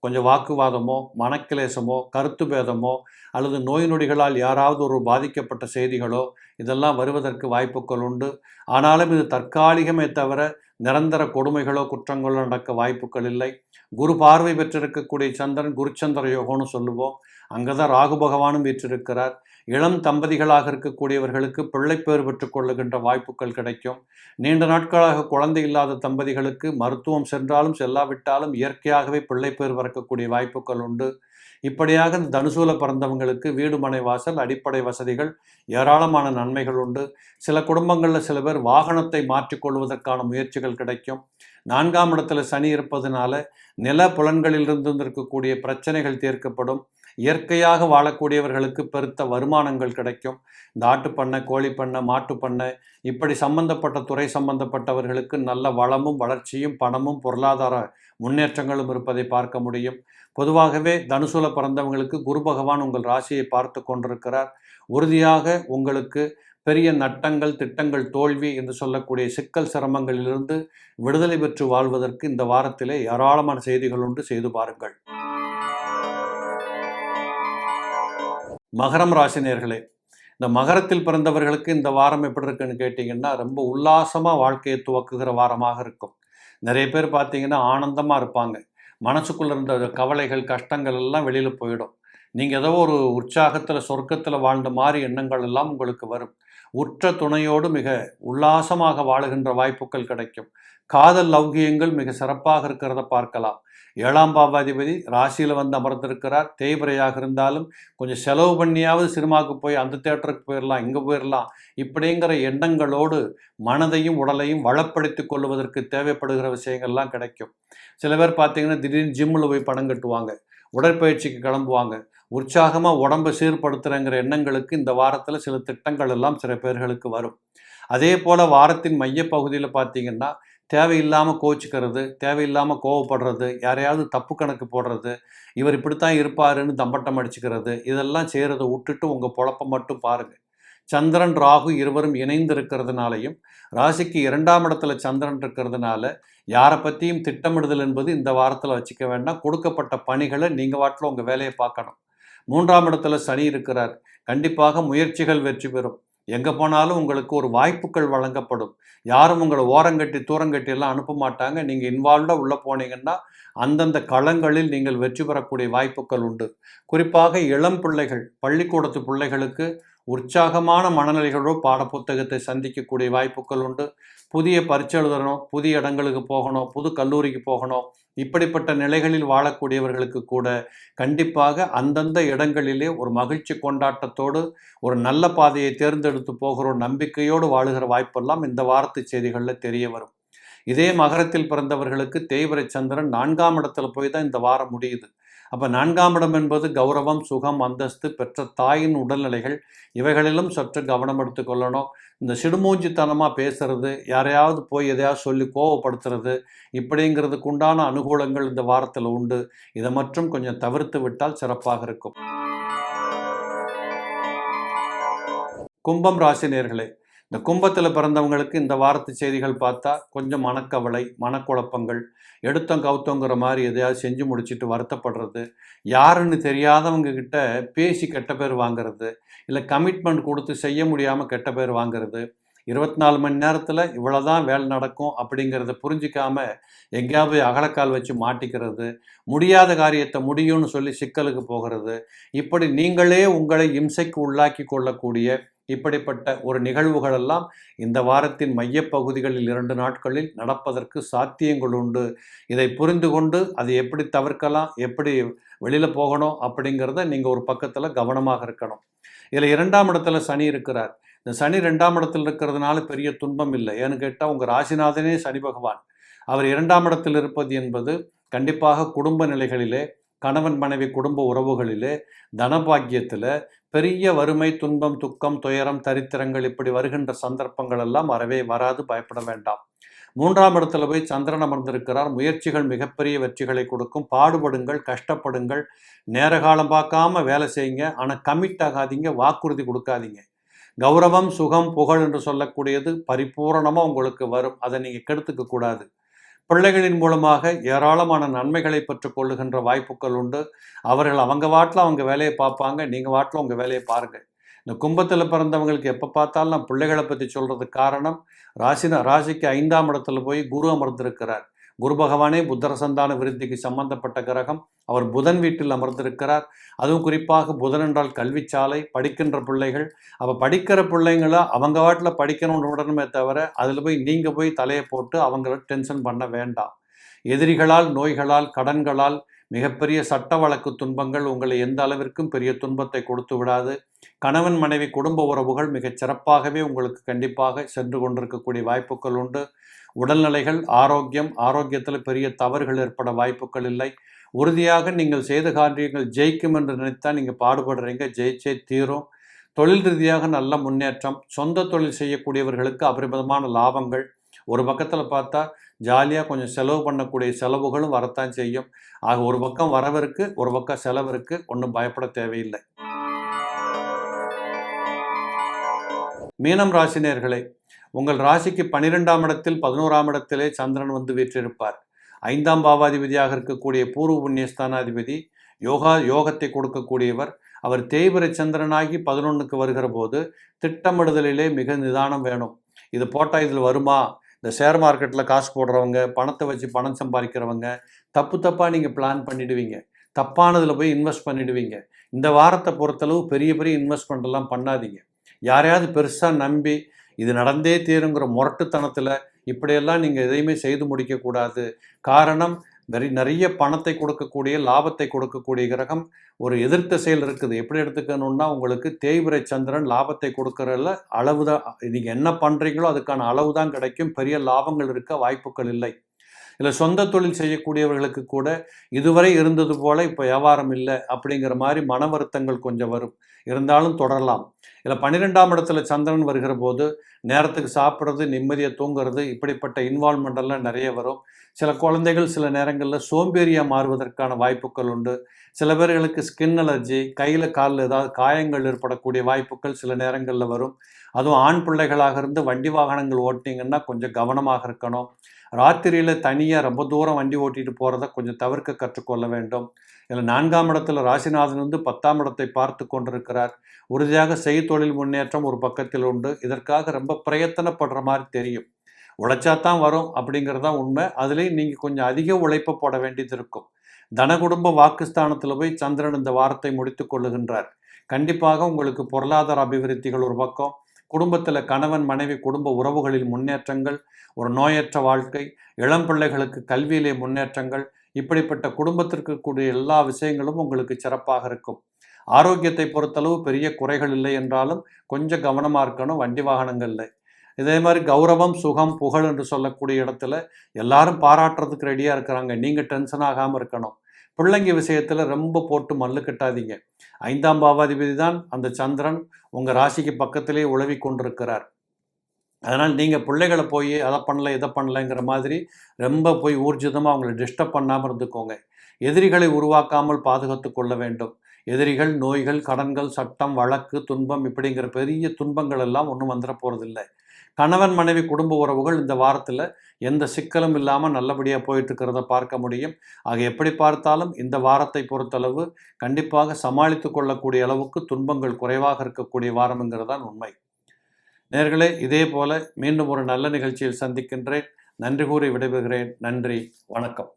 கொஞ்சம் வாக்குவாதமோ மனக்கிலேசமோ கருத்து பேதமோ அல்லது நோய் நொடிகளால் யாராவது ஒரு பாதிக்கப்பட்ட செய்திகளோ இதெல்லாம் வருவதற்கு வாய்ப்புகள் உண்டு. ஆனாலும் இது தற்காலிகமே தவிர நிரந்தர கொடுமைகளோ குற்றங்களோ நடக்க வாய்ப்புகள் இல்லை. குரு பார்வை பெற்றிருக்கக்கூடிய சந்திரன் குருச்சந்திர யோகம்னு சொல்லுவோம். அங்கே தான் ராகு பகவானும் வீற்றிருக்கிறார். இளம் தம்பதிகளாக இருக்கக்கூடியவர்களுக்கு பிள்ளைப்பேறு பெற்றுக் கொள்ளுகின்ற வாய்ப்புகள் கிடைக்கும். நீண்ட நாட்களாக குழந்தை இல்லாத தம்பதிகளுக்கு மருத்துவம் சென்றாலும் செல்லாவிட்டாலும் இயற்கையாகவே பிள்ளைப்பேறு பிறக்கக்கூடிய வாய்ப்புகள் உண்டு. இப்படியாக இந்த தனுசூல பிறந்தவங்களுக்கு வீடு மனை வாசல் அடிப்படை வசதிகள் ஏராளமான நன்மைகள் உண்டு. சில குடும்பங்களில் சில பேர் வாகனத்தை மாற்றிக்கொள்வதற்கான முயற்சிகள் கிடைக்கும். நான்காம் இடத்துல சனி இருப்பதனால நில புலன்களிலிருந்து இருக்கக்கூடிய பிரச்சனைகள் தீர்க்கப்படும். இயற்கையாக வாழக்கூடியவர்களுக்கு பெருத்த வருமானங்கள் கிடைக்கும். இந்த ஆட்டுப்பண்ணை மாட்டு பண்ணை இப்படி சம்பந்தப்பட்ட துறை சம்பந்தப்பட்டவர்களுக்கு நல்ல வளமும் வளர்ச்சியும் பணமும் பொருளாதார முன்னேற்றங்களும் இருப்பதை பார்க்க முடியும். பொதுவாகவே தனுசுல பிறந்தவங்களுக்கு குரு பகவான் உங்கள் ராசியை பார்த்து கொண்டிருக்கிறார். உறுதியாக உங்களுக்கு பெரிய நட்டங்கள் திட்டங்கள் தோல்வி என்று சொல்லக்கூடிய சிக்கல் சிரமங்களிலிருந்து விடுதலை பெற்று வாழ்வதற்கு இந்த வாரத்திலே ஏராளமான செய்திகள் உண்டு. செய்து பாருங்கள். மகரம் ராசினியர்களே இந்த மகரத்தில் பிறந்தவர்களுக்கு இந்த வாரம் எப்படி இருக்குன்னு கேட்டிங்கன்னா ரொம்ப உல்லாசமாக வாழ்க்கையை துவக்குகிற வாரமாக இருக்கும். நிறைய பேர் பார்த்தீங்கன்னா ஆனந்தமாக இருப்பாங்க. மனசுக்குள்ளே இருந்த கவலைகள் கஷ்டங்கள் எல்லாம் வெளியில் போயிடும். நீங்கள் ஏதோ ஒரு உற்சாகத்தில் சொர்க்கத்தில் வாழ்ந்த மாதிரி எண்ணங்கள் எல்லாம் உங்களுக்கு வரும். உற்ற துணையோடு மிக உல்லாசமாக வாழுகின்ற வாய்ப்புகள் கிடைக்கும். காதல் லௌகியங்கள் மிக சிறப்பாக இருக்கிறத பார்க்கலாம். ஏழாம் பாவாதிபதி ராசியில் வந்து அமர்ந்திருக்கிறார். தேய்பிரையாக இருந்தாலும் கொஞ்சம் செலவு பண்ணியாவது சினிமாவுக்கு போய் அந்த தேட்டருக்கு போயிடலாம் இங்கே போயிடலாம் இப்படிங்கிற எண்ணங்களோடு மனதையும் உடலையும் வளப்படுத்தி கொள்வதற்கு தேவைப்படுகிற விஷயங்கள்லாம் கிடைக்கும். சில பேர் பார்த்தீங்கன்னா திடீர்னு ஜிம்மில் போய் பணம் கட்டுவாங்க உடற்பயிற்சிக்கு கிளம்புவாங்க. உற்சாகமாக உடம்பை சீர்படுத்துகிறேங்கிற எண்ணங்களுக்கு இந்த வாரத்தில் சில திட்டங்கள் எல்லாம் சில பேர்களுக்கு வரும். அதே போல் வாரத்தின் மையப்பகுதியில் பார்த்தீங்கன்னா தேவையில்லாமல் கோச்சிக்கிறது தேவையில்லாமல் கோவப்படுறது யாரையாவது தப்பு கணக்கு போடுறது இவர் இப்படித்தான் இருப்பாருன்னு தம்பட்டம் அடிச்சுக்கிறது இதெல்லாம் செய்கிறத விட்டுட்டு உங்கள் பொழப்பை மட்டும் பாருங்கள் சந்திரன் ராகு இருவரும் இணைந்து இருக்கிறதுனாலையும் ராசிக்கு இரண்டாம் இடத்துல சந்திரன் இருக்கிறதுனால யாரை பற்றியும் திட்டமிடுதல் என்பது இந்த வாரத்தில் வச்சுக்க வேண்டாம். கொடுக்கப்பட்ட பணிகளை நீங்கள் வாட்டில் உங்கள் வேலையை பார்க்கணும். மூன்றாம் இடத்துல சனி இருக்கிறார். கண்டிப்பாக முயற்சிகள் வெற்றி பெறும். எங்கே போனாலும் உங்களுக்கு ஒரு வாய்ப்புகள் வழங்கப்படும். யாரும் உங்களை ஓரங்கட்டி தூரங்கட்டி எல்லாம் அனுப்ப மாட்டாங்க. நீங்கள் இன்வால்வ்டாக உள்ளே போனீங்கன்னா அந்தந்த களங்களில் நீங்கள் வெற்றி பெறக்கூடிய வாய்ப்புகள் உண்டு. குறிப்பாக இளம் பிள்ளைகள் பள்ளிக்கூடத்து பிள்ளைகளுக்கு உற்சாகமான மனநிலைகளோ பாடப்புத்தகத்தை சந்திக்கக்கூடிய வாய்ப்புகள் உண்டு. புதிய பரிச்சை எழுதணும் புதிய இடங்களுக்கு போகணும் புது கல்லூரிக்கு போகணும் இப்படிப்பட்ட நிலைகளில் வாழக்கூடியவர்களுக்கு கூட கண்டிப்பாக அந்தந்த இடங்களிலே ஒரு மகிழ்ச்சி கொண்டாட்டத்தோடு ஒரு நல்ல பாதையை தேர்ந்தெடுத்து போகிற ஒரு நம்பிக்கையோடு வாழுகிற வாய்ப்பெல்லாம் இந்த வாரத்து செய்திகளில் தெரிய வரும். இதே மகரத்தில் பிறந்தவர்களுக்கு தேய்வரை சந்திரன் நான்காம் இடத்துல போய் தான் இந்த வாரம் முடியுது. அப்போ நான்காம் இடம் என்பது கௌரவம் சுகம் அந்தஸ்து பெற்ற தாயின் உடல்நிலைகள் இவைகளிலும் சற்று கவனம் எடுத்துக்கொள்ளணும் இந்த சிடுமூஞ்சித்தனமாக பேசுறது யாரையாவது போய் எதையாவது சொல்லி கோவப்படுத்துறது இப்படிங்கிறதுக்கு உண்டான அனுகூலங்கள் இந்த வாரத்தில் உண்டு. இதை மட்டும் கொஞ்சம் தவிர்த்து விட்டால் சிறப்பாக இருக்கும். கும்பம் ராசினியர்களே இந்த கும்பத்தில் பிறந்தவங்களுக்கு இந்த வாரத்து செய்திகள் பார்த்தா கொஞ்சம் மனக்கவலை மனக்குழப்பங்கள் எடுத்தோம் கவுத்தோங்கிற மாதிரி எதையாவது செஞ்சு முடிச்சுட்டு வருத்தப்படுறது யாருன்னு தெரியாதவங்க கிட்ட பேசி கெட்ட பேர் வாங்குறது இல்லை கமிட்மெண்ட் கொடுத்து செய்ய முடியாமல் கெட்ட பேர் வாங்குறது இருபத்தி நாலு மணி நேரத்தில் இவ்வளோதான் வேலை நடக்கும் அப்படிங்கிறத புரிஞ்சிக்காமல் எங்கேயாவது அகலக்கால் வச்சு மாட்டிக்கிறது முடியாத காரியத்தை முடியும்னு சொல்லி சிக்கலுக்கு போகிறது இப்படி நீங்களே உங்களை இம்சைக்கு உள்ளாக்கி கொள்ளக்கூடிய இப்படிப்பட்ட ஒரு நிகழ்வுகளெல்லாம் இந்த வாரத்தின் மையப்பகுதிகளில் இரண்டு நாட்களில் நடப்பதற்கு சாத்தியங்கள் உண்டு. இதை புரிந்து கொண்டு அதை எப்படி தவிர்க்கலாம் எப்படி வெளியில் போகணும் அப்படிங்கிறத நீங்கள் ஒரு பக்கத்தில் கவனமாக இருக்கணும். இதில் இரண்டாம் இடத்துல சனி இருக்கிறார். இந்த சனி ரெண்டாம் இடத்தில் இருக்கிறதுனால பெரிய துன்பம் இல்லை. ஏன்னு கேட்டால் உங்கள் ராசிநாதனே சனி பகவான். அவர் இரண்டாம் இடத்தில் இருப்பது என்பது கண்டிப்பாக குடும்ப நிலைகளிலே கணவன் மனைவி குடும்ப உறவுகளிலே தனபாக்கியத்தில் பெரிய வறுமை துன்பம் துக்கம் துயரம் தரித்திரங்கள் இப்படி வருகின்ற சந்தர்ப்பங்கள் எல்லாம் வரவே வராது பயப்பட வேண்டாம். மூன்றாம் இடத்துல போய் சந்திரன் அமர்ந்திருக்கிறார். முயற்சிகள் மிகப்பெரிய வெற்றிகளை கொடுக்கும். பாடுபடுங்கள் கஷ்டப்படுங்கள். நேர காலம் பார்க்காம வேலை செய்யுங்க. ஆனால் கமிட் ஆகாதீங்க வாக்குறுதி கொடுக்காதீங்க. கௌரவம் சுகம் புகழ் என்று சொல்லக்கூடியது பரிபூரணமாக உங்களுக்கு வரும். அதை நீங்கள் கெடுத்துக்க கூடாது. பிள்ளைகளின் மூலமாக ஏராளமான நன்மைகளை பெற்றுக் கொள்ளுகின்ற வாய்ப்புகள் உண்டு. அவர்கள் அவங்க வாட்டில் அவங்க வேலையை பார்ப்பாங்க. நீங்கள் வாட்டில் உங்கள் வேலையை பாருங்கள் இந்த கும்பத்தில் பிறந்தவங்களுக்கு எப்போ பார்த்தாலும் நான் பிள்ளைகளை பற்றி சொல்கிறதுக்கு காரணம் ராசினா ராசிக்கு ஐந்தாம் இடத்துல போய் குரு அமர்ந்திருக்கிறார். குரு பகவானே புத்தர சந்தான விருத்திக்கு சம்பந்தப்பட்ட கிரகம். அவர் புதன் வீட்டில் அமர்ந்திருக்கிறார். அதுவும் குறிப்பாக புதன் என்றால் கல்விச்சாலை படிக்கின்ற பிள்ளைகள். அப்போ படிக்கிற பிள்ளைங்கள அவங்க வாட்டில் படிக்கணும்னு விடணுமே தவிர அதில் போய் நீங்கள் போய் தலையை போட்டு அவங்கள டென்ஷன் பண்ண வேண்டாம். எதிரிகளால் நோய்களால் கடன்களால் மிகப்பெரிய சட்ட வழக்கு துன்பங்கள் உங்களை எந்த அளவிற்கும் பெரிய துன்பத்தை கொடுத்து விடாது. கணவன் மனைவி குடும்ப உறவுகள் மிகச் சிறப்பாகவே உங்களுக்கு கண்டிப்பாக சென்று கொண்டிருக்கக்கூடிய வாய்ப்புகள் உண்டு. உடல்நிலைகள் ஆரோக்கியம் ஆரோக்கியத்தில் பெரிய தவறுகள் ஏற்பட வாய்ப்புகள் இல்லை. உறுதியாக நீங்கள் செய்த காரியங்கள் ஜெயிக்கும் என்று நினைத்தால் நீங்கள் பாடுபடுறீங்க ஜெயிச்சே தீரும். தொழில் ரீதியாக நல்ல முன்னேற்றம் சொந்த தொழில் செய்யக்கூடியவர்களுக்கு அபரிமிதமான லாபங்கள். ஒரு பக்கத்தில் பார்த்தா ஜாலியாக கொஞ்சம் செலவு பண்ணக்கூடிய செலவுகளும் வரத்தான் செய்யும். ஆக ஒரு பக்கம் வரவிருக்கு ஒரு பக்கம் செலவிற்கு ஒன்றும் பயப்பட தேவையில்லை. மீனம் ராசினியர்களே உங்கள் ராசிக்கு பனிரெண்டாம் இடத்தில் பதினோராம் இடத்திலே சந்திரன் வந்து வீற்றிருப்பார். ஐந்தாம் பாவாதிபதியாக இருக்கக்கூடிய பூர்வ புண்ணியஸ்தானாதிபதி யோகா யோகத்தை கொடுக்கக்கூடியவர். அவர் தேய்பிர சந்திரனாகி பதினொன்றுக்கு வருகிற போது திட்டமிடுதலிலே மிக நிதானம் வேணும். இது போட்டால் இதில் வருமா? இந்த ஷேர் மார்க்கெட்டில் காசு போடுறவங்க பணத்தை வச்சு பணம் சம்பாதிக்கிறவங்க தப்பு தப்பாக நீங்கள் பிளான் பண்ணிடுவீங்க. தப்பானதில் போய் இன்வெஸ்ட் பண்ணிடுவீங்க. இந்த வாரத்தை பொறுத்தளவு பெரிய பெரிய இன்வெஸ்ட்மெண்ட்லாம் பண்ணாதீங்க. யாரையாவது பெருசாக நம்பி இது நடந்தே தீருங்கிற முரட்டுத்தனத்தில் இப்படியெல்லாம் நீங்கள் எதையுமே செய்து முடிக்கக்கூடாது. காரணம் நிறைய நிறைய பணத்தை கொடுக்கக்கூடிய லாபத்தை கொடுக்கக்கூடிய கிரகம் ஒரு எதிர்த்த செயல் இருக்குது. எப்படி எடுத்துக்கணும்னா உங்களுக்கு தேய்பிரை சந்திரன் லாபத்தை கொடுக்கறதுல அளவு தான். நீங்கள் என்ன பண்ணுறீங்களோ அதுக்கான அளவு தான் கிடைக்கும். பெரிய லாபங்கள் இருக்க வாய்ப்புகள் இல்லை. இல்லை சொந்த தொழில் செய்யக்கூடியவர்களுக்கு கூட இதுவரை இருந்தது போல இப்போ வியாபாரம் இல்லை அப்படிங்கிற மாதிரி மன வருத்தங்கள் கொஞ்சம் வரும். இருந்தாலும் தொடரலாம். இல்லை பன்னிரெண்டாம் இடத்துல சந்திரன் வருகிற போது நேரத்துக்கு சாப்பிட்றது நிம்மதியை தூங்குறது இப்படிப்பட்ட இன்வால்மெண்டெல்லாம் நிறைய வரும். சில குழந்தைகள் சில நேரங்களில் சோம்பேறியாக மாறுவதற்கான வாய்ப்புகள் உண்டு. சில பேர்களுக்கு ஸ்கின் அலர்ஜி கையில் காலில் ஏதாவது காயங்கள் ஏற்படக்கூடிய வாய்ப்புகள் சில நேரங்களில் வரும். அதுவும் ஆண் பிள்ளைகளாக இருந்து வண்டி வாகனங்கள் ஓட்டிங்கன்னா கொஞ்சம் கவனமாக இருக்கணும். ராத்திரியில் தனியாக ரொம்ப தூரம் வண்டி ஓட்டிகிட்டு போகிறத கொஞ்சம் தவிர்க்க கற்றுக்கொள்ள வேண்டும். இதில் நான்காம் இடத்துல ராசிநாதன் வந்து பத்தாம் இடத்தை பார்த்து கொண்டிருக்கிறார். உறுதியாக செய்தொழில் முன்னேற்றம் ஒரு பக்கத்தில் உண்டு. இதற்காக ரொம்ப பிரயத்தனப்படுற மாதிரி தெரியும். உழைச்சா தான் வரும் அப்படிங்கிறதா உண்மை. அதுலேயும் நீங்கள் கொஞ்சம் அதிக உழைப்பு போட வேண்டியது இருக்கும். தனகுடும்ப வாக்குஸ்தானத்தில் போய் சந்திரன் இந்த வாரத்தை முடித்து கொள்ளுகின்றார். கண்டிப்பாக உங்களுக்கு பொருளாதார அபிவிருத்திகள் ஒரு பக்கம். குடும்பத்தில் கணவன் மனைவி குடும்ப உறவுகளில் முன்னேற்றங்கள் ஒரு நோயற்ற வாழ்க்கை இளம் பிள்ளைகளுக்கு கல்வியிலே முன்னேற்றங்கள் இப்படிப்பட்ட குடும்பத்திற்கு கூடிய எல்லா விஷயங்களும் உங்களுக்கு சிறப்பாக இருக்கும். ஆரோக்கியத்தை பொறுத்தளவு பெரிய குறைகள் இல்லை என்றாலும் கொஞ்சம் கவனமாக இருக்கணும் வண்டி வாகனங்களில் இதே மாதிரி கௌரவம் சுகம் புகழ் என்று சொல்லக்கூடிய இடத்துல எல்லாரும் பாராட்டுறதுக்கு ரெடியாக இருக்கிறாங்க. நீங்கள் டென்ஷன் ஆகாமல் இருக்கணும். பிள்ளைங்க விஷயத்தில் ரொம்ப போட்டு மல்லு கட்டாதீங்க. ஐந்தாம் பாவாதிபதி தான் அந்த சந்திரன் உங்கள் ராசிக்கு பக்கத்திலே உழவி கொண்டிருக்கிறார். அதனால் நீங்கள் பிள்ளைகளை போய் அதை பண்ணல இதை பண்ணலைங்கிற மாதிரி ரொம்ப போய் ஊர்ஜிதமாக அவங்கள டிஸ்டர்ப் பண்ணாமல் இருந்துக்கோங்க. எதிரிகளை உருவாக்காமல் பாதுகாத்து கொள்ள வேண்டும். எதிரிகள் நோய்கள் கடன்கள் சட்டம் வழக்கு துன்பம் இப்படிங்கிற பெரிய துன்பங்கள் எல்லாம் ஒன்றும் வந்துட போகிறதில்லை கணவன் மனைவி குடும்ப உறவுகள் இந்த வாரத்தில் எந்த சிக்கலும் இல்லாமல் நல்லபடியாக போயிட்டுருக்கிறத பார்க்க முடியும். ஆக எப்படி பார்த்தாலும் இந்த வாரத்தை பொறுத்தளவு கண்டிப்பாக சமாளித்து கொள்ளக்கூடிய அளவுக்கு துன்பங்கள் குறைவாக இருக்கக்கூடிய வாரம்ங்கிறதான் உண்மை. நேர்களே இதே போல மீண்டும் ஒரு நல்ல நிகழ்ச்சியில் சந்திக்கின்றேன். நன்றி கூறி விடைபெறுகிறேன். நன்றி. வணக்கம்.